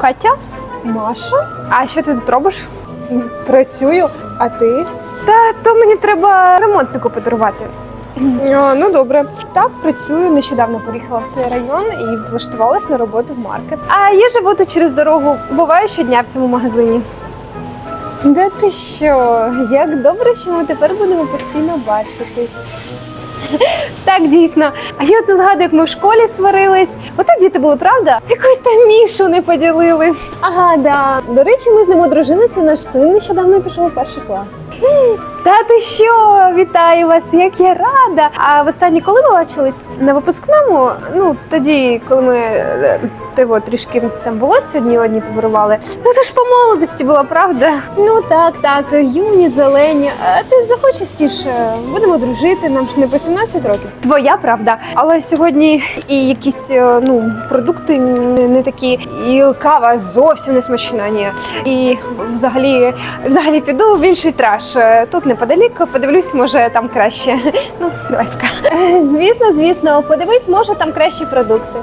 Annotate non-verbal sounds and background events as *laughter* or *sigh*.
Катя, Маша? а що ти тут робиш? Працюю, а ти? Та то мені треба ремонтнику подарувати. А, ну добре. Так, працюю. Нещодавно переїхала в цей район і влаштувалась на роботу в маркет. А я живу тут через дорогу. Буваю щодня в цьому магазині. Да ти що? Як добре, що ми тепер будемо постійно бачитись. Так, дійсно. А я оце згадую, як ми в школі сварились. Ото діти були, правда? Якусь там мішу не поділили. Ага, да. До речі, ми з ним одружилися. Наш син нещодавно пішов у перший клас. Та ти що? Вітаю вас, як я рада. А в востаннє коли ми бачились? На випускному? Ну, тоді, коли ми е, от, трішки там волосся одні одні повирували. Ну це ж по молодості була, правда? Ну так, так, юні, зелені. А ти заходь частіше. Будемо дружити, нам ж не по 17 років. Твоя правда. Але сьогодні і якісь е, ну, продукти не, не такі, і кава зовсім не смачна. Ні. І взагалі, взагалі піду в інший траш. Е, Тут неподалік, подивлюсь, може там краще. *laughs* Ну, давай пока. Е, Звісно, звісно, подивись, може там кращі продукти.